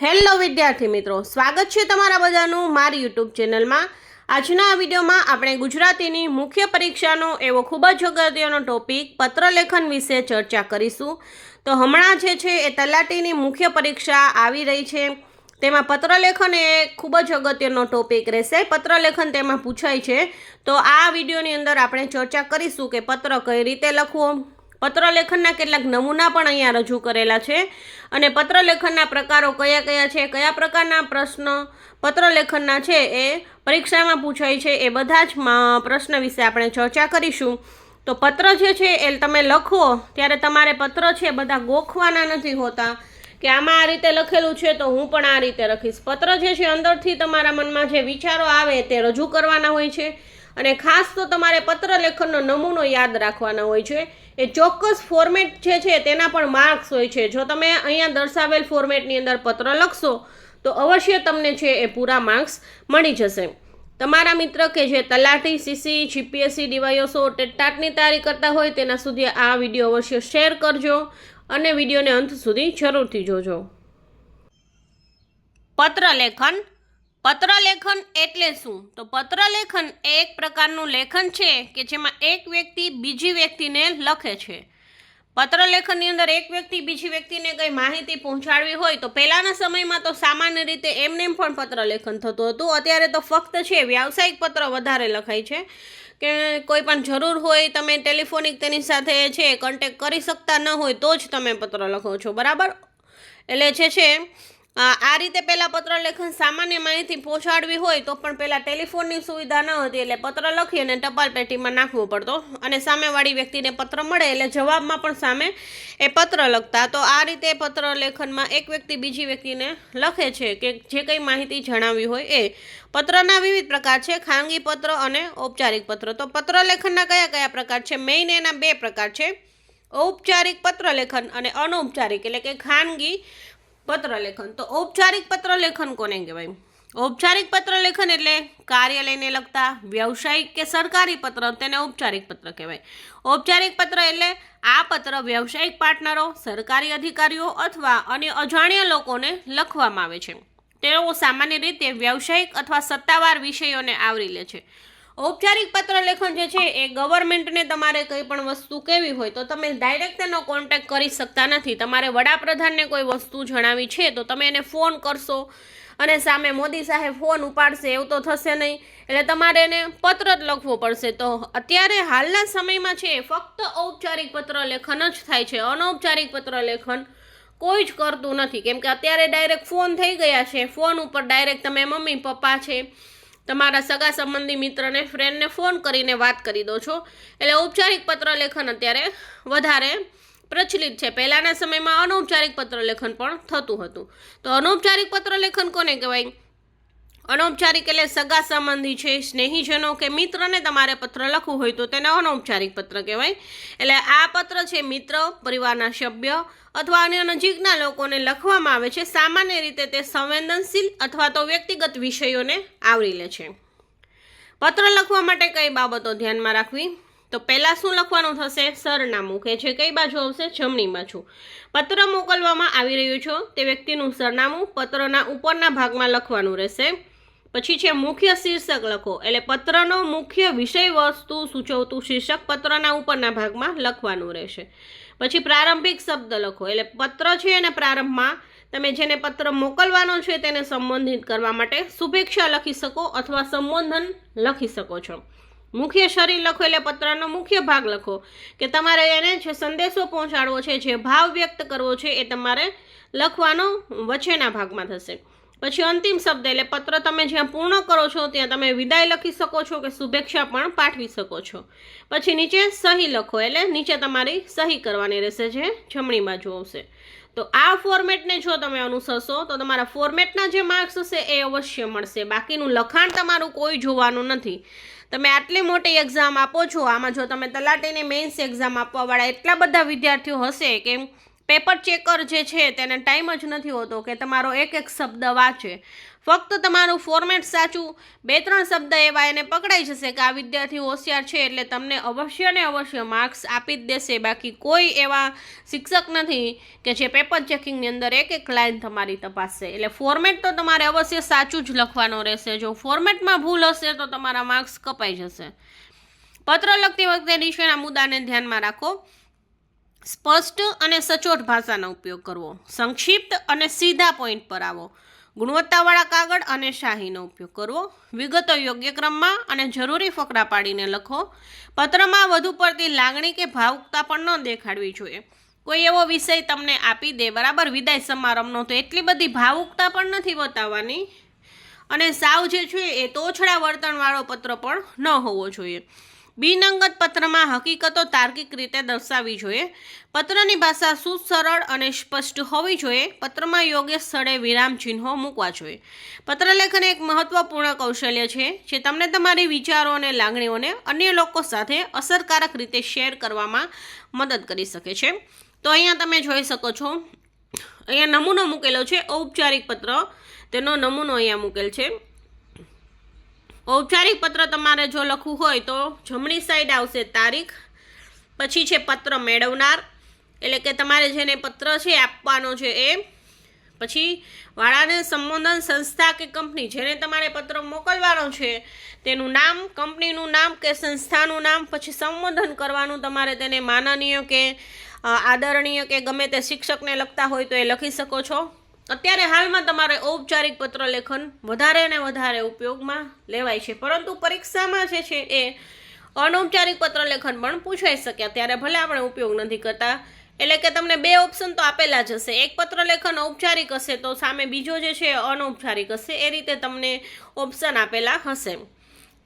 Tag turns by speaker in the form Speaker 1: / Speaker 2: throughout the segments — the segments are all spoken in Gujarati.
Speaker 1: હેલો વિદ્યાર્થી મિત્રો, સ્વાગત છે તમારા બધાનું મારી યુટ્યુબ ચેનલમાં. આજના વિડીયોમાં આપણે ગુજરાતીની મુખ્ય પરીક્ષાનો એવો ખૂબ જ અગત્યનો ટોપિક પત્રલેખન વિશે ચર્ચા કરીશું. તો હમણાં જે છે એ તલાટીની મુખ્ય પરીક્ષા આવી રહી છે. તેમાં પત્રલેખન એ ખૂબ જ અગત્યનો ટોપિક રહેશે. પત્રલેખન તેમાં પૂછાય છે. તો આ વિડીયોની અંદર આપણે ચર્ચા કરીશું કે પત્ર કઈ રીતે લખવો પત્રલેખનના કેટલાક નમૂના પણ અહીંયા રજૂ કરેલા છે અને પત્રલેખનના પ્રકારો કયા કયા છે, કયા પ્રકારના પ્રશ્ન પત્રલેખનના છે એ પરીક્ષામાં પૂછાય છે. એ બધા જ પ્રશ્ન વિશે આપણે ચર્ચા કરીશું. તો પત્ર જે છે એ તમે લખો, ત્યારે તમારે પત્ર છે બધા ગોખવાના નથી હોતા કે આમાં આ રીતે લખેલું છે તો હું પણ આ રીતે લખીશ પત્ર જે છે અંદરથી તમારા મનમાં જે વિચારો આવે તે રજૂ કરવાના હોય છે. અને ખાસ તો તમારે પત્ર લેખનનો નમૂનો યાદ રાખવાનો હોય છે. એ ચોક્કસ ફોર્મેટ જે છે તેના પણ માર્ક્સ હોય છે. જો તમે અહીંયા દર્શાવેલ ફોર્મેટની અંદર પત્ર લખશો, તો અવશ્ય તમને છે એ પૂરા માર્ક્સ મળી જશે. તમારા મિત્ર કે જે તલાટી સીસી જીપીએસસી ડીવાયઓસો ટેટાટની તૈયારી કરતા હોય તેના સુધી આ વીડિયો અવશ્ય શેર કરજો અને વિડીયોને અંત સુધી જરૂરથી જોજો. પત્રલેખન પત્રલેખન એટલે શું? તો પત્રલેખન એ એક પ્રકારનું લેખન છે કે જેમાં એક વ્યક્તિ બીજી વ્યક્તિને લખે છે. પત્રલેખનની અંદર એક વ્યક્તિ બીજી વ્યક્તિને કંઈ માહિતી પહોંચાડવી હોય તો પહેલાંના સમયમાં તો સામાન્ય રીતે એમને એમ પણ પત્રલેખન થતું હતું. અત્યારે તો ફક્ત છે, વ્યાવસાયિક પત્ર વધારે લખાય છે. કે કોઈ પણ જરૂર હોય, તમે ટેલિફોનિક તેની સાથે છે કોન્ટેક કરી શકતા ન હોય તો જ તમે પત્ર લખો છો. બરાબર? એટલે જે છે આ રીતે પહેલાં પત્રલેખન સામાન્ય માહિતી પહોંચાડવી હોય તો પણ પહેલાં ટેલિફોનની સુવિધા ન હતી એટલે પત્ર લખી અને ટપાલ પેટીમાં નાખવો પડતો. અને સામેવાળી વ્યક્તિને પત્ર મળે એટલે જવાબમાં પણ સામે એ પત્ર લખતા. તો આ રીતે પત્ર લેખનમાં એક વ્યક્તિ બીજી વ્યક્તિને લખે છે કે જે કંઈ માહિતી જણાવવી હોય એ. પત્રના વિવિધ પ્રકાર છે, ખાનગી પત્ર અને ઔપચારિક પત્ર. તો પત્ર લેખનના કયા કયા પ્રકાર છે? મેઇન એના બે પ્રકાર છે. ઔપચારિક પત્રલેખન અને અનૌપચારિક. એટલે કે ખાનગી પત્રલેખન. તો ઔપચારિક પત્રલેખન કોને કહેવાય? ઔપચારિક પત્રલેખન એટલે કાર્યાલયને લગતા વ્યવસાયિક કે સરકારી પત્ર, તેને ઔપચારિક પત્ર કહેવાય. ઔપચારિક પત્ર એટલે આ પત્ર વ્યવસાયિક પાર્ટનરો, સરકારી અધિકારીઓ અથવા અન્ય અજાણ્યા લોકોને લખવામાં આવે છે. તેઓ સામાન્ય રીતે વ્યવસાયિક અથવા સત્તાવાર વિષયોને આવરી લે છે. ઔપચારિક પત્રલેખન જે છે એ ગવર્મેન્ટને તમારે કંઈ પણ વસ્તુ કેવી હોય તો તમે ડાયરેક્ટ તેનો કોન્ટેક્ટ કરી શકતા નથી. તમારે વડાપ્રધાનને કોઈ વસ્તુ જણાવી છે તો તમે એને ફોન કરશો અને સામે મોદી સાહેબ ફોન ઉપાડશે, એવું તો થશે નહીં. એટલે તમારે એને પત્ર જ લખવો પડશે. તો અત્યારે હાલના સમયમાં છે ફક્ત ઔપચારિક પત્રલેખન જ થાય છે. અનૌપચારિક પત્રલેખન કોઈ જ કરતું નથી. કેમ કે અત્યારે ડાયરેક્ટ ફોન થઈ ગયા છે. ફોન ઉપર ડાયરેક્ટ તમે મમ્મી, પપ્પા છે તમારા સગા સંબંધી મિત્રને ફ્રેન્ડને ફોન કરીને વાત કરી દો છો. એટલે ઔપચારિક પત્રલેખન અત્યારે વધારે પ્રચલિત છે. પહેલાંના સમયમાં અનૌપચારિક પત્રલેખન પણ થતું હતું. તો અનૌપચારિક પત્રલેખન કોને કહેવાય? અનૌપચારિક એટલે સગા સંબંધી છે, સ્નેહીજનો કે મિત્રને તમારે પત્ર લખવું હોય તો તેને અનૌપચારિક પત્ર કહેવાય. એટલે આ પત્ર છે મિત્ર, પરિવારના સભ્ય અથવા અન્ય નજીકના લોકોને લખવામાં આવે છે. સામાન્ય રીતે તે સંવેદનશીલ અથવા તો વ્યક્તિગત વિષયોને આવરી લે છે. પત્ર લખવા માટે કઈ બાબતો ધ્યાનમાં રાખવી? તો પહેલાં શું લખવાનું થશે? સરનામું, કે જે કઈ બાજુ આવશે? જમણી બાજુ. પત્ર મોકલવામાં આવી રહ્યું છો તે વ્યક્તિનું સરનામું પત્રના ઉપરના ભાગમાં લખવાનું રહેશે. પછી છે મુખ્ય શીર્ષક લખો. એટલે પત્રનો મુખ્ય વિષય વસ્તુ સૂચવતું શીર્ષક પત્રના ઉપરના ભાગમાં લખવાનું રહેશે. પછી પ્રારંભિક શબ્દ લખો. એટલે પત્ર છે એના પ્રારંભમાં તમે જેને પત્ર મોકલવાનો છે તેને સંબોધિત કરવા માટે શુભેચ્છા લખી શકો અથવા સંબોધન લખી શકો છો. મુખ્ય શરીર લખો. એટલે પત્રનો મુખ્ય ભાગ લખો કે તમારે એને જે સંદેશો પહોંચાડવો છે, જે ભાવ વ્યક્ત કરવો છે એ તમારે લખવાનો વચ્ચેના ભાગમાં થશે. પછી અંતિમ શબ્દ એટલે પત્ર તમે જ્યાં પૂર્ણ કરો છો, ત્યાં તમે વિદાય લખી શકો છો કે શુભેચ્છા પણ પાઠવી શકો છો. પછી નીચે સહી લખો એટલે નીચે તમારી સહી કરવાની રહેશે જે જમણી બાજુ આવશે તો આ ફોર્મેટને જો તમે અનુસરશો, તો તમારા ફોર્મેટના જે માર્ક્સ હશે એ અવશ્ય મળશે. બાકીનું લખાણ તમારું કોઈ જોવાનું નથી. તમે આટલી મોટી એક્ઝામ આપો છો, આમાં જો તમે તલાટીની મેઇન્સ એક્ઝામ આપવાવાળા એટલા બધા વિદ્યાર્થીઓ હશે કે પેપર ચેકર જે છે તેને ટાઈમ જ નથી હોતો કે તમારો એક એક શબ્દ વાંચે. ફક્ત તમારું ફોર્મેટ સાચું, બે ત્રણ શબ્દ એવા એને પકડાઈ જશે કે આ વિદ્યાર્થી હોશિયાર છે એટલે તમને અવશ્ય ને અવશ્ય માર્ક્સ આપી જ દેશે. બાકી કોઈ એવા શિક્ષક નથી કે જે પેપર ચેકિંગની અંદર એક એક લાઇન તમારી તપાસશે. એટલે ફોર્મેટ તો તમારે અવશ્ય સાચું જ લખવાનો રહેશે. જો ફોર્મેટમાં ભૂલ હશે તો તમારા માર્ક્સ કપાઈ જશે. પત્ર લખતી વખતે નીચેના મુદ્દાને ધ્યાનમાં રાખો. સ્પષ્ટ અને સચોટ ભાષાનો ઉપયોગ કરવો. સંક્ષિપ્ત અને સીધા પોઈન્ટ પર આવો. ગુણવત્તાવાળા કાગળ અને શાહીનો ઉપયોગ કરવો. વિગતો યોગ્ય ક્રમમાં અને જરૂરી ફકરા પાડીને લખો. પત્રમાં વધુ પડતી લાગણી કે ભાવુકતા પણ ન દેખાડવી જોઈએ. કોઈ એવો વિષય તમને આપી દે, બરાબર? વિદાય સમારંભનો તો એટલી બધી ભાવુકતા પણ નથી બતાવવાની. અને સાવ જે છે એ તોછડા વર્તનવાળો પત્ર પણ ન હોવો જોઈએ. બિનઅંગત પત્રમાં હકીકતો તાર્કિક રીતે દર્શાવવી જોઈએ. પત્રની ભાષા શુદ્ધ, સરળ અને સ્પષ્ટ હોવી જોઈએ. પત્રમાં યોગ્ય સ્થળે વિરામ ચિહ્નો મૂકવા જોઈએ. પત્રલેખન એક મહત્વપૂર્ણ કૌશલ્ય છે, જે તમને તમારી વિચારો અને લાગણીઓને અન્ય લોકો સાથે અસરકારક રીતે શેર કરવામાં મદદ કરી શકે છે. તો અહીંયા તમે જોઈ શકો છો, અહીંયા નમૂનો મૂકેલો છે, ઔપચારિક પત્ર. તેનો નમૂનો અહીંયા મૂકેલ છે. ઔપચારિક પત્ર તમારે જો લખવું હોય તો જમણી સાઈડ આવશે તારીખ, પછી છે પત્ર મેળવનાર, એટલે કે તમારે જેને પત્ર છે આપવાનો છે એ. પછી વાળાને સંબોધન સંસ્થા કે કંપની, જેને તમારે પત્ર મોકલવાનો છે, તેનું નામ, કંપનીનું નામ કે સંસ્થાનું નામ, પછી સંબોધન કરવાનું તમારે તેને માનનીય કે આદરણીય કે ગમે તે શિક્ષકને લખતા હોય તો એ લખી શકો છો. અત્યારે હાલમાં તમારે ઔપચારિક પત્ર લેખન વધારે ને વધારે ઉપયોગમાં લેવાય છે. પરંતુ પરીક્ષામાં જે છે એ અનૌપચારિક પત્ર લેખન પણ પૂછાઈ શકે. ત્યારે ભલે આપણે ઉપયોગ નથી કરતા. એટલે કે તમને બે ઓપ્શન તો આપેલા જ હશે. એક પત્ર લેખન ઔપચારિક હશે તો સામે બીજો જે છે અનૌપચારિક હશે. એ રીતે તમને ઓપ્શન આપેલા હશે.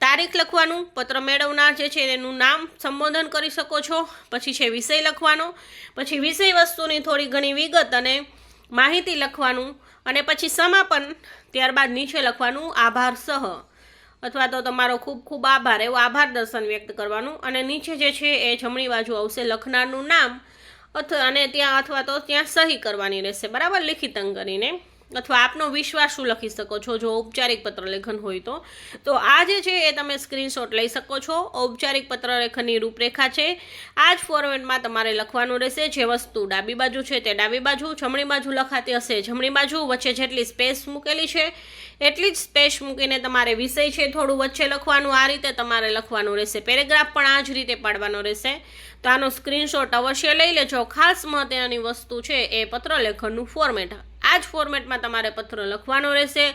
Speaker 1: તારીખ લખવાનું, પત્ર મેળવનાર જે છે એનું નામ સંબોધન કરી શકો છો. પછી છે વિષય લખવાનો. પછી વિષય વસ્તુની થોડી ઘણી વિગત અને માહિતી લખવાનું અને પછી સમાપન ત્યારબાદ નીચે લખવાનું આભાર સહ. અથવા તો તમારો ખૂબ ખૂબ આભાર, એવો આભાર દર્શન વ્યક્ત કરવાનું. અને નીચે જે છે એ જમણી બાજુ આવશે લખનારનું નામ અથવા અને ત્યાં અથવા તો ત્યાં સહી કરવાની રહેશે. બરાબર? લિખિત અંગ કરીને અથવા આપનો વિશ્વાસ શું લખી શકો છો? જો ઔપચારિક પત્ર લેખન હોય તો. તો આ જે છે એ તમે સ્ક્રીનશોટ લઈ શકો છો. ઔપચારિક પત્ર લેખનની રૂપરેખા છે. આ જ ફોર્મેટમાં તમારે લખવાનું રહેશે. જે વસ્તુ ડાબી બાજુ છે તે ડાબી બાજુ, જમણી બાજુ લખાતી હશે જમણી બાજુ, વચ્ચે જેટલી સ્પેસ મૂકેલી છે એટલી જ સ્પેસ મૂકીને તમારે વિષય છે થોડું વચ્ચે લખવાનું. આ રીતે તમારે લખવાનું રહેશે. પેરેગ્રાફ પણ આ જ રીતે પાડવાનો રહેશે. તો આનો સ્ક્રીનશોટ અવશ્ય લઈ લેજો. ખાસ મહત્વની વસ્તુ છે એ પત્ર લેખનનું ફોર્મેટ આ જ ફોર્મેટમાં તમારે પત્ર લખવાનો રહેશે.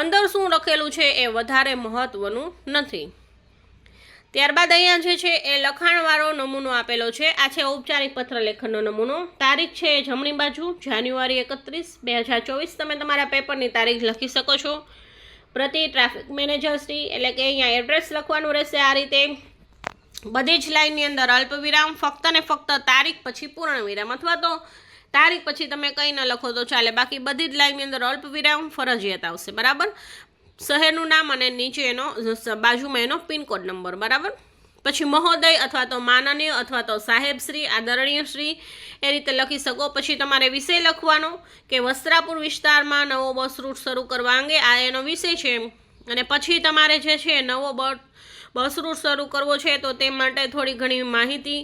Speaker 1: અંદર શું લખેલું છે એ વધારે મહત્વનું નથી. ત્યારબાદ અહીંયા જે છે એ લખાણવાળો નમૂનો આપેલો છે. આ છે ઔપચારિક પત્ર લેખનનો નમૂનો. તારીખ છે એ જમણી બાજુ, જાન્યુઆરી એકત્રીસ, બે હજાર ચોવીસ. તમે તમારા પેપરની તારીખ લખી શકો છો. પ્રતિ ટ્રાફિક મેનેજર્સની એટલે કે અહીંયા એડ્રેસ લખવાનું રહેશે આ રીતે. બધી જ લાઇનની અંદર અલ્પ વિરામ ફક્ત ને ફક્ત તારીખ પછી પૂર્ણ વિરામ. અથવા તો તારીખ પછી તમે કંઈ ન લખો તો ચાલે. બાકી બધી જ લાઇનની અંદર અલ્પ વિરામ ફરજિયાત આવશે. બરાબર? શહેરનું નામ અને નીચે એનો બાજુમાં એનો પિનકોડ નંબર. બરાબર? પછી મહોદય અથવા તો માનનીય અથવા તો સાહેબશ્રી આદરણીય શ્રી, એ રીતે લખી શકો. પછી તમારે વિષય લખવાનો કે વસ્ત્રાપુર વિસ્તારમાં નવો બસ રૂટ શરૂ કરવા અંગે આ એનો વિષય છે એમ. અને પછી તમારે જે છે નવો બસ રૂટ શરૂ કરવો છે તો તે માટે થોડી ઘણી માહિતી.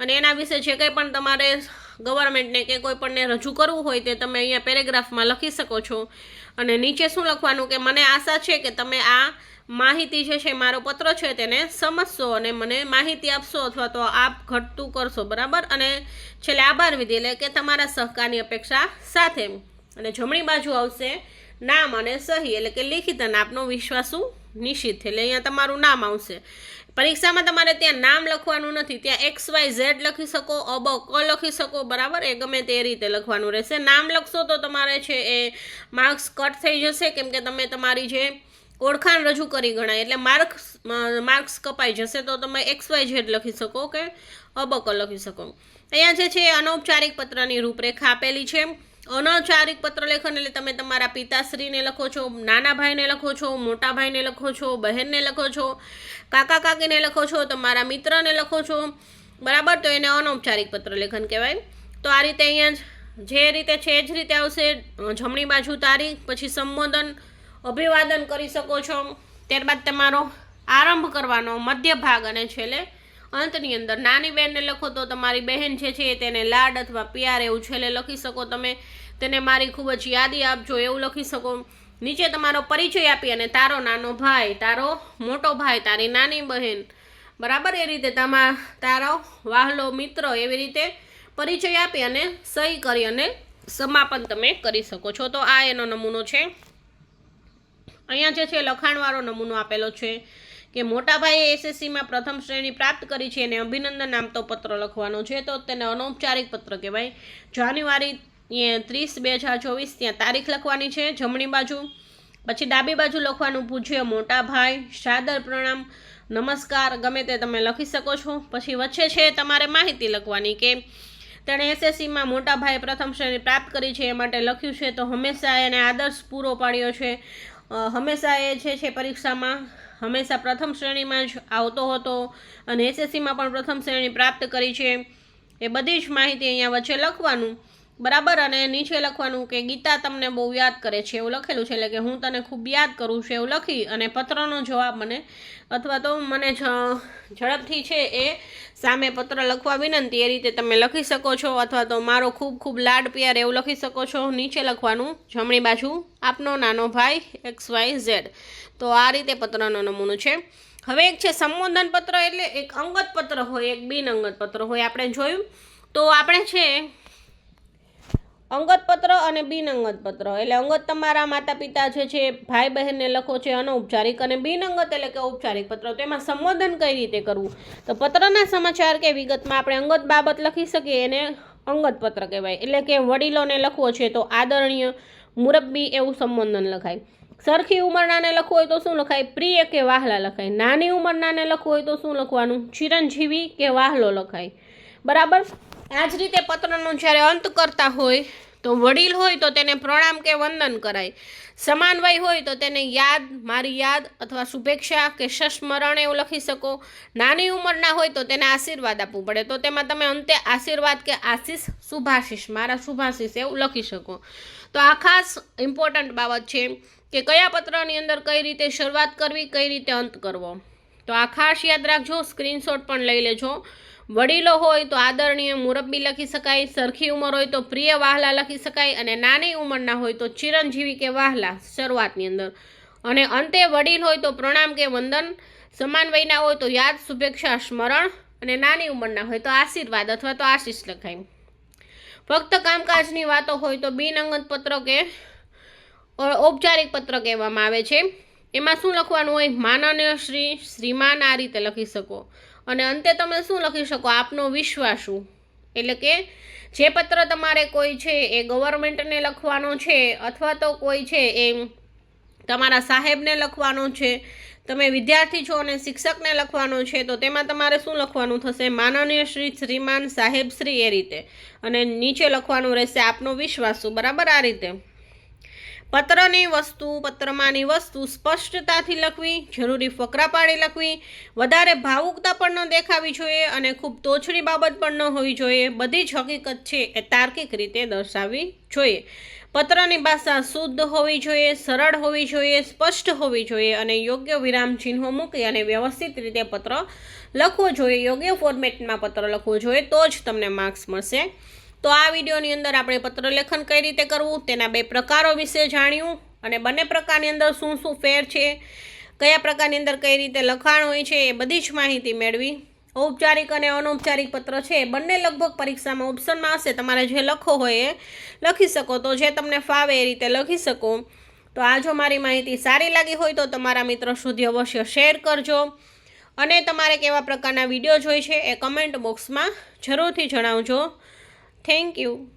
Speaker 1: અને એના વિશે જે કંઈ પણ તમારે ગવર્મેન્ટને કે કોઈ પણને રજૂ કરવું હોય તે તમે અહીંયા પેરેગ્રાફમાં લખી શકો છો. અને નીચે શું લખવાનું કે મને આશા છે કે તમે આ માહિતી જે છે મારો પત્ર છે તેને સમજશો અને મને માહિતી આપશો અથવા તો આપ ઘટતું કરશો, બરાબર? અને છેલ્લે આભાર વિધિ એટલે કે તમારા સહકારની અપેક્ષા સાથે. અને જમણી બાજુ આવશે નામ અને સહી એટલે કે લિખિત અને આપનો વિશ્વાસુ નિશ્ચિત. એટલે અહીંયા તમારું નામ આવશે. પરીક્ષામાં તમારે ત્યાં નામ લખવાનું નથી, ત્યાં એક્સ વાય ઝેડ લખી શકો અબ ક લખી શકો, બરાબર? એ ગમે તે રીતે લખવાનું રહેશે. નામ લખશો તો તમારે છે એ માર્ક્સ કટ થઈ જશે, કેમ કે તમે તમારી જે ઓળખાણ રજૂ કરી ગણાય, એટલે માર્ક્સ માર્ક્સ કપાઈ જશે, તો તમે એક્સ વાય ઝેડ લખી શકો કે અબક લખી શકો. અહીંયા જે છે અનૌપચારિક પત્રની રૂપરેખા આપેલી છે. અનૌપચારિક પત્ર લેખન એટલે તમે તમારા પિતાશ્રીને લખો છો નાના ભાઈને લખો છો મોટા ભાઈને લખો છો, બહેનને લખો છો, કાકા કાકીને લખો છો, તમારા મિત્રને લખો છો. બરાબર? તો એને અનૌપચારિક પત્ર લેખન કહેવાય. તો આ રીતે અહીંયા જે રીતે છે જ રીતે આવશે. જમણી બાજુ તારીખ, પછી સંબોધન, અભિવાદન કરી શકો છો. ત્યારબાદ તમારો આરંભ કરવાનો મધ્ય ભાગ અને છેલ્લે અંતની અંદર, નાની બહેનને લખો તો તમારી બહેન જે છે તેને લાડ અથવા પ્યાર એવું છેલ્લે લખી શકો. તમે તેને મારી ખૂબ જ યાદી આપજો, એવું લખી શકો. નીચે તમારો પરિચય આપી અને તારો નાનો ભાઈ, તારો મોટો ભાઈ, તારી નાની બહેન. બરાબર? એ રીતે તમા, તારો વાહલો મિત્ર એવી રીતે પરિચય આપી અને સહી કરી અને સમાપન તમે કરી શકો છો. તો આ એનો નમૂનો છે. અહીંયા જે છે લખાણવાળો નમૂનો આપેલો છે. કે મોટાભાઈએ એસએસસીમાં પ્રથમ શ્રેણી પ્રાપ્ત કરી છે અને અભિનંદન નામતો પત્ર લખવાનો છે, તો તેને અનૌપચારિક પત્ર કહેવાય. જાન્યુઆરી ત્રીસ બે હજાર ચોવીસ ત્યાં તારીખ લખવાની છે, જમણી બાજુ. પછી ડાબી બાજુ લખવાનું પૂછ્યું મોટા ભાઈ સાદર પ્રણામ, નમસ્કાર, ગમે તે તમે લખી શકો છો. પછી વચ્ચે છે તમારે માહિતી લખવાની કે તેણે એસએસસીમાં મોટા ભાઈ પ્રથમ શ્રેણી પ્રાપ્ત કરી છે, એ માટે લખ્યું છે, તો હંમેશા એને આદર્શ પૂરો પાડ્યો છે. હંમેશા એ છે છે પરીક્ષામાં હંમેશા પ્રથમ શ્રેણીમાં જ આવતો હતો અને એસએસસીમાં પણ પ્રથમ શ્રેણી પ્રાપ્ત કરી છે. એ બધી જ માહિતી અહીંયા વચ્ચે લખવાનું, બરાબર? અને નીચે લખવાનું કે ગીતા તમને બહુ યાદ કરે છે, એવું લખેલું છે, એટલે કે હું તને ખૂબ યાદ કરું છું, એવું લખી અને પત્રનો જવાબ મને, અથવા તો મને ઝડપથી છે એ સામે પત્ર લખવા વિનંતી, એ રીતે તમે લખી શકો છો, અથવા તો મારો ખૂબ ખૂબ લાડ પ્યાર એવું લખી શકો છો. નીચે લખવાનું જમણી બાજુ, આપનો નાનો ભાઈ એક્સ વાય ઝેડ. તો આ રીતે પત્રનો નમૂનો છે. હવે એક છે સંબોધન પત્ર એટલે એક અંગત પત્ર હોય, એક બિન અંગત પત્ર હોય આપણે જોયું. તો આપણે છે અંગત પત્ર અને બિન અંગત પત્ર. એટલે અંગત તમારા માતા પિતા જે છે ભાઈ બહેનને લખો છે અનૌપચારિક અને બિન અંગત એટલે કે ઔપચારિક પત્ર. તો એમાં સંબોધન કઈ રીતે કરવું? તો પત્રના સમાચાર કે વિગતમાં આપણે અંગત બાબત લખી શકીએ, એને અંગત પત્ર કહેવાય. એટલે કે વડીલોને લખવો છે તો આદરણીય મુરબ્બી એવું સંબોધન લખાય. સરખી ઉંમરનાને લખવું હોય તો શું લખાય? પ્રિય કે વાહલા લખાય. નાની ઉંમરનાને લખવું હોય તો શું લખવાનું? ચિરંજીવી કે વાહલો લખાય. બરાબર? આ જ રીતે પત્રનો જ્યારે અંત કરતા હોય તો વડીલ હોય તો તેને પ્રણામ કે વંદન કરાય. સમાન વય હોય તો તેને યાદ, મારી યાદ અથવા શુભેચ્છા કે સસ્મરણ એવું લખી શકો. નાની ઉંમરના હોય તો તેને આશીર્વાદ આપવું પડે. તો તેમાં તમે અંતે આશીર્વાદ કે આશીષ, શુભાશીષ, મારા શુભાશીષ એવું લખી શકો. તો આ ખાસ ઇમ્પોર્ટન્ટ બાબત છે. કે કયા પત્રની અંદર કઈ રીતે શરૂઆત કરવી, કઈ રીતે અંત કરવો. તો આ ખાસ યાદ રાખજો, સ્ક્રીનશોટ પણ લઈ લેજો. વડીલો હોય તો આદરણીય મુરબ્બી લખી શકાય, સરખી ઉંમર હોય તો પ્રિય વાહલા લખી શકાય અને નાની ઉંમરના હોય તો ચિરંજીવી કે વાહલા શરૂઆતની અંદર. અને અંતે વડીલ હોય તો પ્રણામ કે વંદન, સમાન વયના હોય તો યાદ, શુભેચ્છા, સ્મરણ અને નાની ઉંમરના હોય તો આશીર્વાદ અથવા તો આશીષ લખાય. ફક્ત કામકાજની વાતો હોય તો બિન અંગત પત્ર કે ઔપચારિક પત્ર કહેવામાં આવે છે. એમાં શું લખવાનું હોય? માનનીય શ્રી શ્રીમાન આ રીતે લખી શકો. અને અંતે તમે શું લખી શકો? આપનો વિશ્વાસુ એટલે કે જે પત્ર તમારે કોઈ છે એ ગવર્મેન્ટને લખવાનો છે અથવા તો કોઈ છે એ તમારા સાહેબને લખવાનો છે. તમે વિદ્યાર્થી છો અને શિક્ષકને લખવાનો છે, તો તેમાં તમારે શું લખવાનું થશે? માનનીય શ્રી શ્રીમાન સાહેબ શ્રી એ રીતે. અને નીચે લખવાનું રહેશે આપનો વિશ્વાસુ બરાબર આ રીતે. પત્રની વસ્તુ, પત્રમાંની વસ્તુ સ્પષ્ટતાથી લખવી, જરૂરી ફકરા પાડી લખવી, વધારે ભાવુકતા પણ ન દેખાવી જોઈએ અને ખૂબ તોછડી બાબત પણ ન હોવી જોઈએ. બધી જ હકીકત છે એ તાર્કિક રીતે દર્શાવવી જોઈએ. પત્રની ભાષા શુદ્ધ હોવી જોઈએ, સરળ હોવી જોઈએ, સ્પષ્ટ હોવી જોઈએ અને યોગ્ય વિરામ ચિહ્નો મૂકી અને વ્યવસ્થિત રીતે પત્ર લખવો જોઈએ. યોગ્ય ફોર્મેટમાં પત્ર લખવું જોઈએ તો જ તમને માર્ક્સ મળશે. તો આ વિડીયોની અંદર આપણે પત્રલેખન કઈ રીતે કરવું, તેના બે પ્રકારો વિશે જાણ્યું અને બંને પ્રકારની અંદર શું શું ફેર છે, કયા પ્રકારની અંદર કઈ રીતે લખાણ હોય છે, એ બધી જ માહિતી મેળવી. ઔપચારિક અને અનૌપચારિક પત્ર છે, એ બંને લગભગ પરીક્ષામાં ઓપ્શનમાં હશે. તમારે જે લખો હોય એ લખી શકો. તો જે તમને ફાવે એ રીતે લખી શકો. તો આ જો મારી માહિતી સારી લાગી હોય તો તમારા મિત્રો સુધી અવશ્ય શેર કરજો. અને તમારે કેવા પ્રકારના વીડિયો જોઈ છે, એ કમેન્ટ બોક્સમાં જરૂરથી જણાવજો. Thank you.